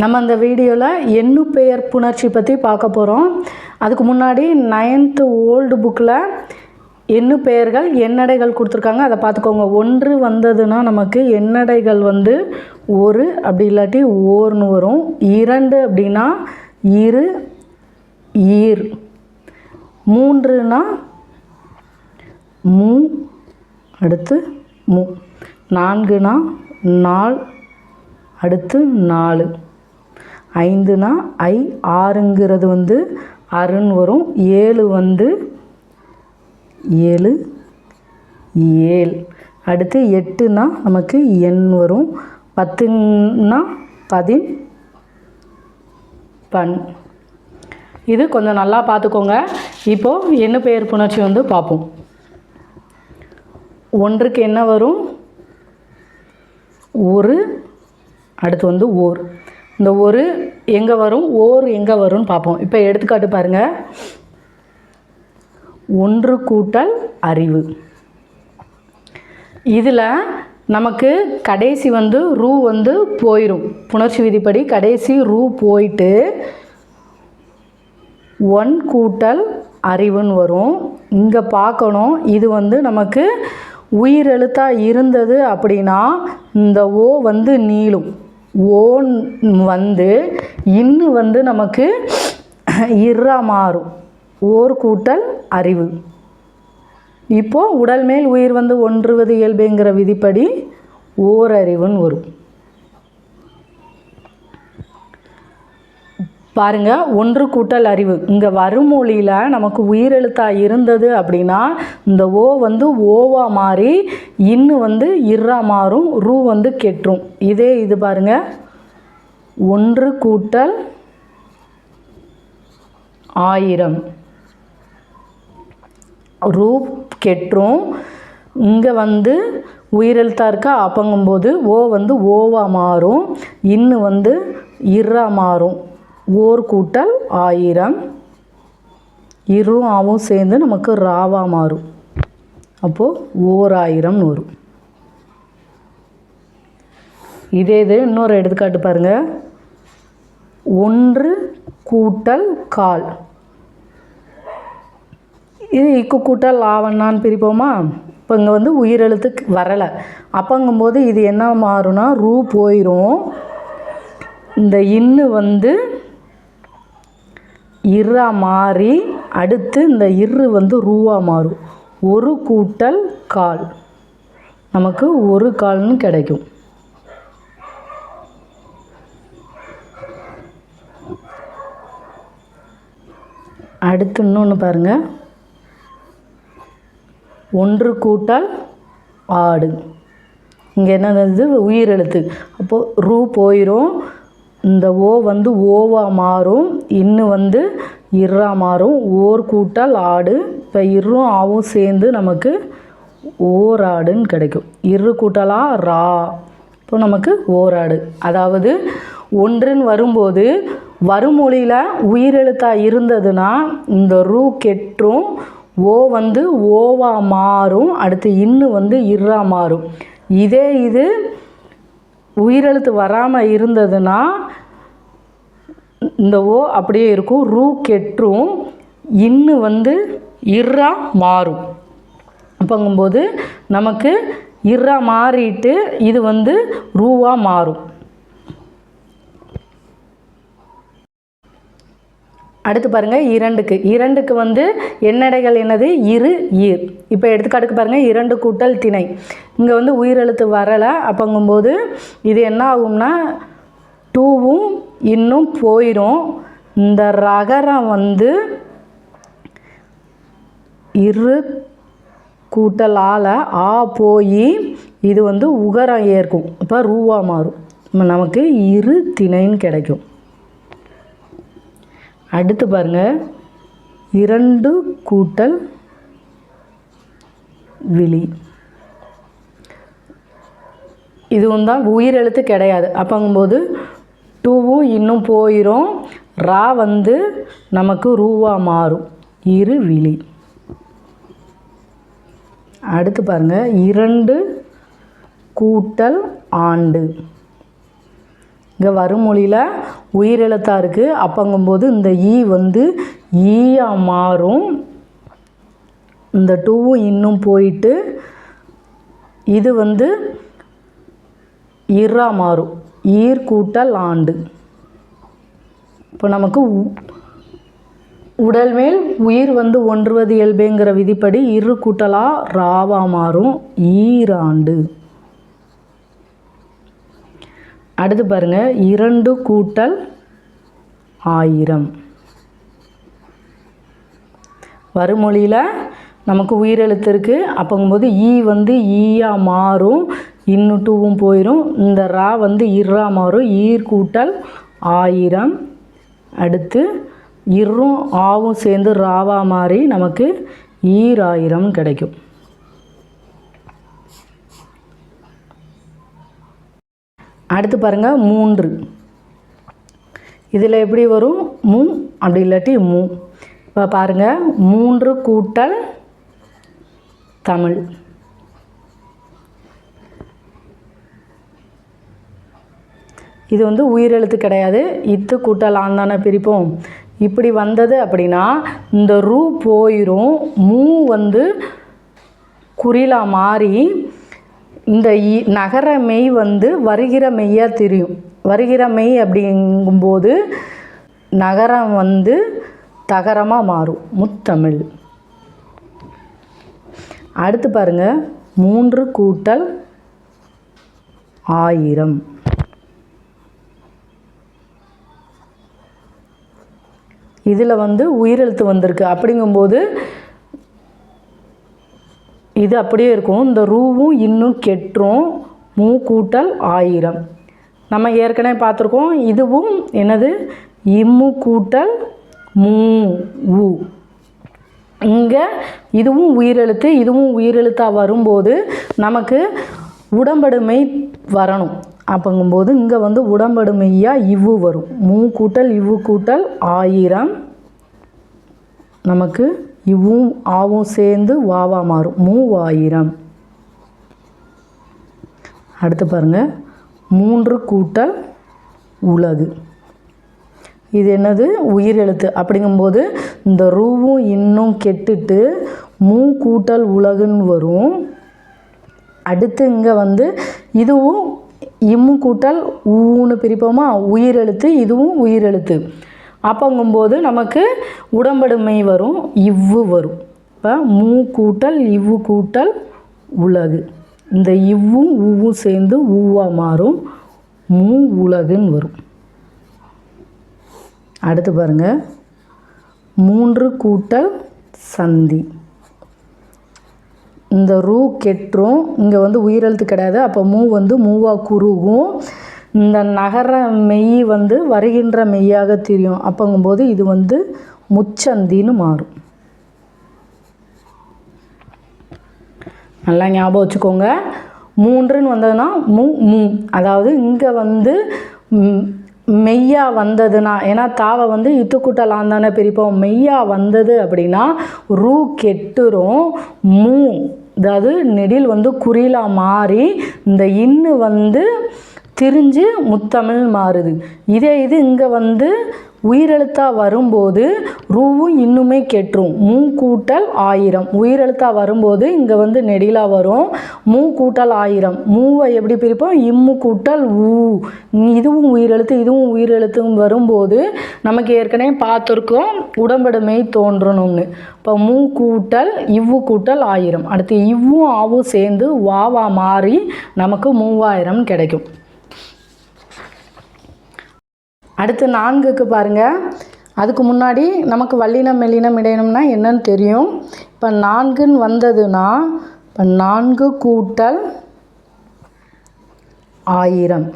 நம்ம அந்த வீடியோவில் எண்ணு பெயர் புணர்ச்சி பற்றி பார்க்க போகிறோம் அதுக்கு முன்னாடி நைன்த்து ஓல்டு புக்கில் எண்ணு பெயர்கள் எண்ணடைகள் கொடுத்துருக்காங்க. அதை பார்த்துக்கோங்க. ஒன்று வந்ததுன்னா நமக்கு எண்ணடைகள் வந்து ஒரு அப்படி இல்லாட்டி ஓர்னு வரும். இரண்டு அப்படின்னா இரு ஈர். மூன்றுனா மூ அடுத்து மு. நான்குனா நாள் அடுத்து நாலு. ஐந்துனா ஐ ஆறுங்கிறது வந்து அருன்னு வரும். ஏழு வந்து ஏழு ஏழ். அடுத்து எட்டுனா நமக்கு எண் வரும். பத்துன்னா பதின் பண் இது கொஞ்சம் நல்லா பார்த்துக்கோங்க. இப்போது என்ன பெயர் புணர்ச்சி வந்து பார்ப்போம். ஒன்றுக்கு என்ன வரும்? ஒரு அடுத்து வந்து ஓர். இந்த ஒரு எங்கே வரும் ஓர் எங்கே வரும்னு பார்ப்போம். இப்போ எடுத்துக்காட்டு பாருங்கள் ஒன்று கூட்டல் அறிவு. இதில் நமக்கு கடைசி வந்து ரூ வந்து போயிடும் புணர்ச்சி விதிப்படி கடைசி ரூ போயிட்டு ஒன் கூட்டல் அறிவுன்னு வரும். இங்கே பார்க்கணும் இது வந்து நமக்கு உயிரெழுத்தாக இருந்தது அப்படின்னா இந்த ஓ வந்து நீளும். ஓன் வந்து இன்னு வந்து நமக்கு இறா மாறும். ஓர் கூட்டல் அறிவு. இப்போது உடல் மேல் உயிர் வந்து ஒன்றுவது இயல்புங்கிற விதிப்படி ஓரறிவுன்னு வரும். பாருங்க ஒன்று கூட்டல் அறிவு. இங்கே வருமொழியில் நமக்கு உயிரெழுத்தாக இருந்தது அப்படின்னா இந்த ஓ வந்து ஓவா மாறி இன்னு வந்து இர்ரா மாறும் ரூ வந்து கெட்டுரும் இதே இது பாருங்க. ஒன்று கூட்டல் ஆயிரம். ரூ கெட்டுரும் இங்கே வந்து உயிரெழுத்தாக இருக்கா? அப்பங்கும்போது ஓ வந்து ஓவா மாறும் இன்னு வந்து இர்ரா மாறும். ஓர் கூட்டல் ஆயிரம். இருளும் ஆவும் சேர்ந்து நமக்கு ராவாக மாறும் அப்போது ஓர் ஆயிரம்னு வரும் இதே இது இன்னொரு எடுத்துக்காட்டு பாருங்கள் ஒன்று கூட்டல் கால். இது இக்கு கூட்டல் ஆவண்ணான்னு பிரிப்போமா? இப்போ இங்கே வந்து உயிரெழுத்துக்கு வரலை. அப்போங்கும்போது இது என்ன மாறும்னா ரூ போயிடும் இந்த இன்னு வந்து இர்ரா மாறி அடுத்து இந்த இரு வந்து ரூவா மாறும். ஒரு கூட்டல் கால். நமக்கு ஒரு கால்னு கிடைக்கும். அடுத்து இன்னொன்று பாருங்கள் ஒன்று கூட்டல் ஆடு. இங்கே என்னது? உயிரெழுத்து. அப்போது ரூ போயிடும் இந்த ஓ வந்து ஓவா மாறும் இன்னு வந்து இர்ரா மாறும். ஓர் கூட்டல் ஆடு இப்போ இரும் ஆவும் சேர்ந்து நமக்கு ஓராடுன்னு கிடைக்கும். இரு கூட்டலா ரா. இப்போ நமக்கு ஓராடு அதாவது ஒன்றுன்னு வரும்போது வருமொழியில் உயிரெழுத்தாக இருந்ததுன்னா இந்த ரூ கெட்டும் ஓ வந்து ஓவா மாறும் அடுத்து இன்னு வந்து இர்ரா மாறும். இதே இது உயிரெழுத்து வராமல் இருந்ததுன்னா இந்த ஓ அப்படியே இருக்கும். ரூ கெட்டுரும் இன்னு வந்து இர்ரா மாறும். அப்போங்கும்போது நமக்கு இர்ரா மாறிட்டு இது வந்து ரூவாக மாறும். அடுத்து பாருங்கள் இரண்டுக்கு. இரண்டுக்கு வந்து எண்ணடைகள் என்னது? இரு ஈர். இப்போ எடுத்துக்காட்டுக்கு பாருங்கள் இரண்டு கூட்டல் திணை. இங்கே வந்து உயிரெழுத்து வரலை. அப்போங்கும்போது இது என்ன ஆகும்னா டூவும் இன்னும் போயிடும் இந்த ரகரம் வந்து இரு கூட்டல் ஆல ஆ போய் இது வந்து உகரம் ஏற்கும். இப்போ ரூவா மாறும். நமக்கு இரு திணைன்னு கிடைக்கும். அடுத்து பாருங்கள் இரண்டு கூட்டல் விழி. இதுவும் தான் உயிரெழுத்து கிடையாது. அப்போங்கும்போது டூவும் இன்னும் போயிடும் ரா வந்து நமக்கு ரூவா மாறும். இரு விழி. அடுத்து பாருங்கள் இரண்டு கூட்டல் ஆண்டு. இங்கே வருமொழியில் உயிரெழுத்தாக இருக்குது அப்போங்கும்போது இந்த ஈ வந்து ஈயா மாறும். இந்த டூவும் இன்னும் போயிட்டு இது வந்து இறா மாறும். ஈர் கூட்டல் ஆண்டு. இப்போ நமக்கு உ- உடல் மேல் உயிர் வந்து ஒன்றுவது இயல்புங்கிற விதிப்படி இரு கூட்டலா ராவா மாறும். ஈராண்டு. அடுத்து பாருங்க இரண்டு கூட்டல் ஆயிரம். வருமொழியில் நமக்கு உயிரெழுத்து இருக்குது அப்போங்கும்போது ஈ வந்து ஈயா மாறும் இன்னு டூவும் போயிடும் இந்த ரா வந்து இர்ரா மாறும். ஈர் கூட்டல் ஆயிரம். அடுத்து இரும் ஆவும் சேர்ந்து ராவா மாறி நமக்கு ஈராயிரம் கிடைக்கும். அடுத்து பாருங்கள் மூன்று. இதில் எப்படி வரும்? மூ அப்படி இல்லாட்டி மூ. இப்போ பாருங்க மூன்று கூட்டல் தமிழ். இது வந்து உயிரெழுத்து கிடையாது. இத்து கூட்டல் ஆந்தானே பிரிப்போம். இப்படி வந்தது அப்படின்னா இந்த ரூ போயிடும் மூ வந்து குறிலாக மாறி இந்த இ- நகர மெய் வந்து வருகிற மெய்யாக தெரியும். வருகிற மெய் அப்படிங்கும்போது நகரம் வந்து தகரமாக மாறும். முத்தமிழ். அடுத்து பாருங்க. மூன்று கூட்டல் ஆயிரம். இதில் வந்து உயிரெழுத்து வந்திருக்கு. அப்படிங்கும்போது இது அப்படியே இருக்கும். இந்த ரூவும் இன்னும் கெட்டுரும். மூ கூட்டல் ஆயிரம். நம்ம ஏற்கனவே பார்த்துருக்கோம். இதுவும் என்னது? இம்மு கூட்டல் மூ உ. இங்கே இதுவும் உயிரெழுத்து இதுவும் உயிரெழுத்தாக வரும்போது நமக்கு உடம்படுமை வரணும். அப்படிங்கும்போது இங்கே வந்து உடம்படுமையாக இவ்வு வரும். மூ கூட்டல் இவ்வு கூட்டல் ஆயிரம் நமக்கு இவ்வும் ஆவும் சேர்ந்து வாவா மாறும். மூவாயிரம். அடுத்து பாருங்க. மூன்று கூட்டல் உலகு. இது என்னது? உயிர் எழுத்து. அப்படிங்கும்போது இந்த ரூவும் இன்னும் கெட்டுட்டு மூ கூட்டல் உலகுன்னு வரும். அடுத்து இங்கே வந்து இதுவும் இம்மு கூட்டல் ஊன்னு பிரிப்போமா? உயிரெழுத்து இதுவும் உயிரெழுத்து அப்பங்கும்போது நமக்கு உடம்படுமை வரும் இவ்வு வரும். இப்போ மூ கூட்டல் இவ்வு கூட்டல் உலகு. இந்த இவ்வும் ஊவும் சேர்ந்து ஊவா மாறும் மூ உலகுன்னு வரும். அடுத்து பாருங்க. மூன்று கூட்டல் சந்தி. இந்த ரூ கெட்டுரும் இங்கே வந்து உயிரெழுத்து கிடையாது. அப்போ மூ வந்து மூவா குருவும் இந்த நகர மெய் வந்து வருகின்ற மெய்யாக தெரியும். அப்போங்கும்போது இது வந்து முச்சந்தின்னு மாறும். நல்லா ஞாபகம் வச்சுக்கோங்க. மூன்றுன்னு வந்ததுன்னா மூ மூ. அதாவது இங்கே வந்து மெய்யாக மெய்யா வந்ததுன்னா ஏன்னா தாவை வந்து இத்துக்குட்டலாம் தானே பிரிப்போம். மெய்யா வந்தது அப்படின்னா ரூ கெட்டுரும் மூ. அதாவது நெடில் வந்து குறியிலாக மாறி இந்த இன்னு வந்து திரிஞ்சு முத்தமிழ் மாறுது. இதே இது இங்கே வந்து உயிரெழுத்தாக வரும்போது ரூவும் இன்னுமே கெட்டுரும் மூ கூட்டல் ஆயிரம். உயிரெழுத்தாக வரும்போது இங்கே வந்து நெடிலாக வரும். மூ கூட்டல் ஆயிரம். மூவை எப்படி பிரிப்போம்? இம்மு கூட்டல் ஊ. இதுவும் உயிரெழுத்து இதுவும் உயிரெழுத்தும் வரும்போது நமக்கு ஏற்கனவே பார்த்துருக்கோம். உடம்படுமை தோன்றணும்னு. இப்போ மூ கூட்டல் இவ்வு கூட்டல் ஆயிரம். அடுத்து இவ்வும் ஆவும் சேர்ந்து வாவா மாறி நமக்கு மூவாயிரம் கிடைக்கும். அடுத்து நான்குக்கு பாருங்கள் அதுக்கு முன்னாடி நமக்கு வல்லினம் மெல்லினம் இடையணும்னா என்னன்னு தெரியும். இப்போ நான்குன்னு வந்ததுன்னா இப்போ நான்கு கூட்டல் ஆயிரம்.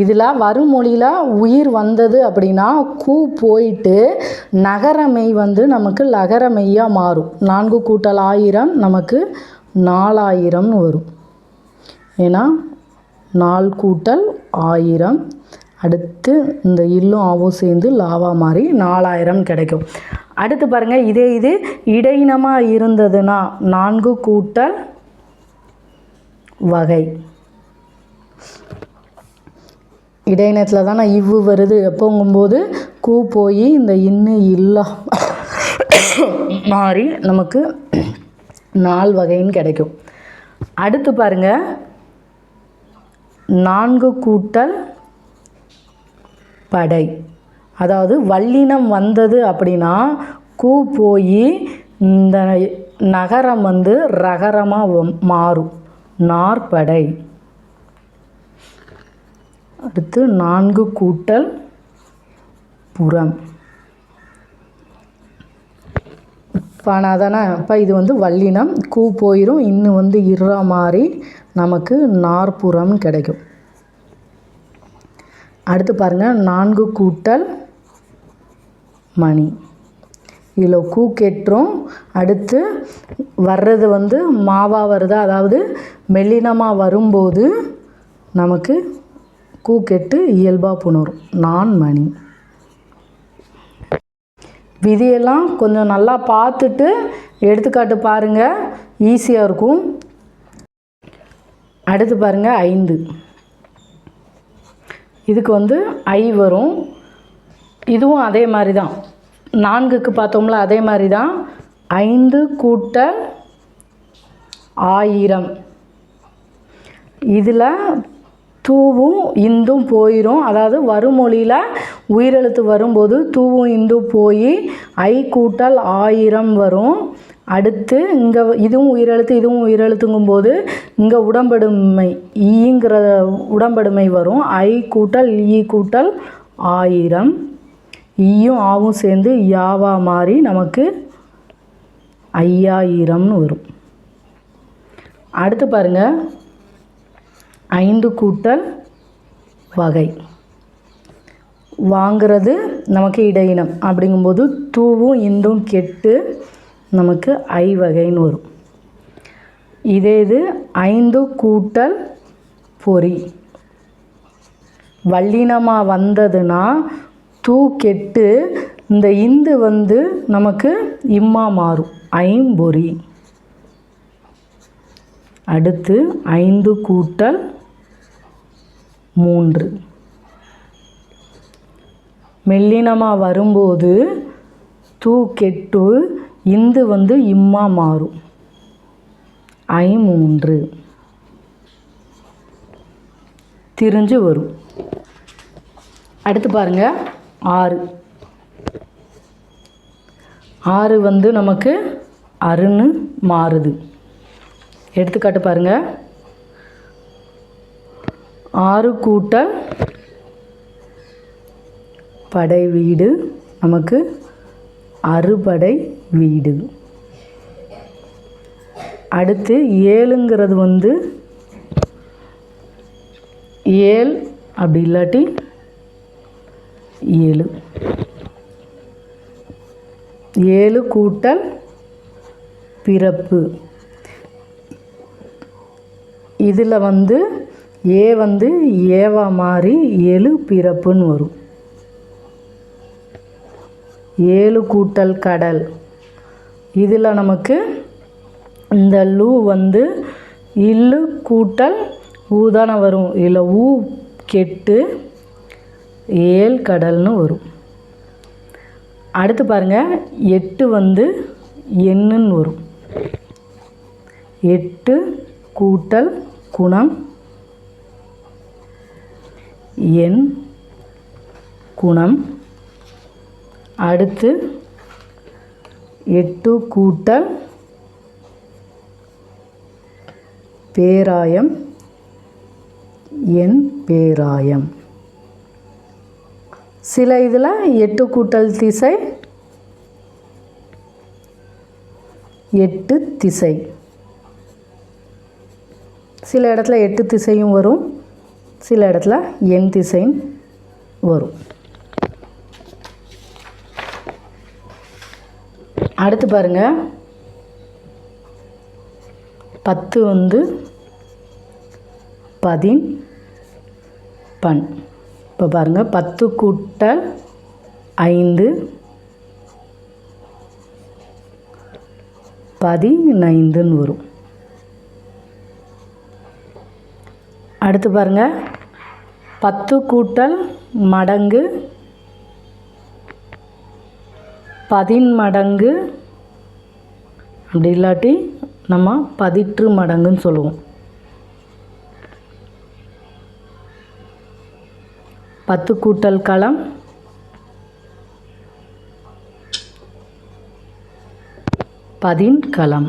இதில் வருமொழியில் உயிர் வந்தது அப்படின்னா கூ போயிட்டு நகரமெய் வந்து நமக்கு லகரமெய்யாக மாறும். நான்கு கூட்டல் ஆயிரம் நமக்கு நாலாயிரம்னு வரும். ஏன்னா நாலு கூட்டல் ஆயிரம். அடுத்து இந்த இல்லும் ஆவும் சேர்ந்து லாவா மாதிரி நாலாயிரம் கிடைக்கும். அடுத்து பாருங்கள் இதே இது இடையினமாக இருந்ததுன்னா நான்கு கூட்டல் வகை. இடையினத்தில் தானே இவ்வு வருது. எப்போங்கும்போது கூ போய் இந்த இன்னு இல்லா மாறி நமக்கு நால் வகைன்னு கிடைக்கும். அடுத்து பாருங்க நான்கு கூட்டல் படை. அதாவது வல்லினம் வந்தது அப்படின்னா கூ போய் இந்த நகரம் வந்து ரகரமாக மாறும். நாற்படை. அடுத்து நான்கு கூட்டல் புறம். பணம் தானே அப்போ இது வந்து வல்லினம் கூ போயிடும் இன்னும் வந்து இறா மாதிரி நமக்கு நாற்புறம் கிடைக்கும். அடுத்து பாருங்கள் நான்கு கூட்டல் மணி. இதில் கூ கெட்டுரும். அடுத்து வர்றது வந்து மாவாக வருது? அதாவது மெல்லினமாக வரும்போது நமக்கு கூ கெட்டு இயல்பாக புணரும். நான் மணி. விதியெல்லாம் கொஞ்சம் நல்லா பார்த்துட்டு எடுத்துக்காட்டு பாருங்கள் ஈஸியாக இருக்கும். அடுத்து பாருங்கள் ஐந்து. இதுக்கு வந்து ஐ வரும். இதுவும் அதே மாதிரி தான். நான்குக்கு பார்த்தோம்ல அதே மாதிரி தான். ஐந்து கூட்டல் ஆயிரம். இதில் தூவும் இந்தும் போயிடும் அதாவது வருமொழியில் உயிரெழுத்து வரும்போது தூவும் இந்தும் போய் ஐ கூட்டல் ஆயிரம் வரும். அடுத்து இங்கே இதுவும் உயிரெழுத்து இதுவும் உயிரெழுத்துங்கும்போது இங்கே உடம்படுமை ஈங்கிற உடம்படுமை வரும். ஐ கூட்டல் ஈ கூட்டல் ஆயிரம். ஈயும் ஆவும் சேர்ந்து யாவா மாறி நமக்கு ஐயாயிரம்னு வரும். அடுத்து பாருங்கள் ஐந்து கூட்டல் வகை. வாங்கிறது நமக்கு இடையினம். அப்படிங்கும்போது தூவும் இந்தும் கெட்டு நமக்கு ஐ வகைன்னு வரும். இதே இது ஐந்து கூட்டல் பொறி. வல்லினமாக வந்ததுன்னா தூ கெட்டு இந்த இந்து வந்து நமக்கு இம்மா மாறும். ஐம்பொறி. அடுத்து ஐந்து கூட்டல் மூன்று. மெல்லினமாக வரும்போது தூ கெட்டு இந்து வந்து இம்மா மாறும். ஐமூன்று திரிஞ்சு வரும். அடுத்து பாருங்க ஆறு. ஆறு வந்து நமக்கு அருன்னு மாறுது. எடுத்துக்காட்டு பாருங்க. ஆறு கூட்டல் படை வீடு நமக்கு அறுபடை வீடு. அடுத்து ஏழுங்கிறது வந்து ஏழ் அப்படி இல்லாட்டி ஏழு. ஏழு கூட்டல் பிறப்பு. இதில் வந்து ஏ வந்து ஏவா மாறி ஏழு பிறப்புன்னு வரும். ஏழு கூட்டல் கடல். இதில் நமக்கு இந்த லூ வந்து இல்லு கூட்டல் ஊ தானே வரும். இதில் ஊ கெட்டு ஏல் கடல்னு வரும். அடுத்து பாருங்கள் எட்டு வந்து எண்ணுன்னு வரும். எட்டு கூட்டல் குணம் எண் குணம். அடுத்து எட்டு கூட்டல் பேராயம் என் பேராயம். சில இதில் எட்டு கூட்டல் திசை எட்டு திசை. சில இடத்துல எட்டு திசையும் வரும் சில இடத்துல எண் திசையும் வரும். அடுத்து பாருங்கள் பத்து வந்து பதின் பண். இப்போ பாருங்கள் பத்து கூட்டல் ஐந்து பதினைந்துன்னு வரும். அடுத்து பாருங்கள் பத்து கூட்டல் மடங்கு பதின்மடங்கு அப்படி இல்லாட்டி நம்ம பதிற்று மடங்குன்னு சொல்லுவோம். பத்து கூட்டல் களம். பதின்களம்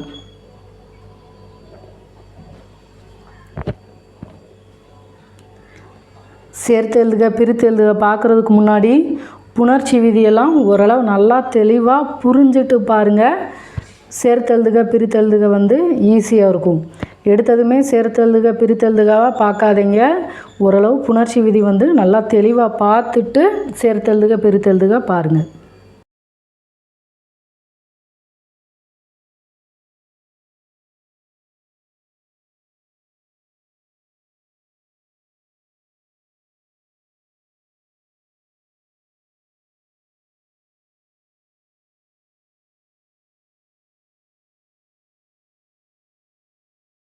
சேர்த்து எழுதுக பிரித்து எழுதுக பார்க்குறதுக்கு முன்னாடி புணர்ச்சி விதியெல்லாம் ஓரளவு நல்லா தெளிவாக புரிஞ்சுட்டு பாருங்கள் சேர்த்தெழுதுக பிரித்தெழுதுக வந்து ஈஸியாக இருக்கும். எடுத்ததுமே சேர்த்தெழுதுக பிரித்தெழுதுகாக பார்க்காதீங்க. ஓரளவு புணர்ச்சி விதி வந்து நல்லா தெளிவாக பார்த்துட்டு சேர்த்தெழுதுக பிரித்தெழுதுக பிரித்து எழுதுக பாருங்கள்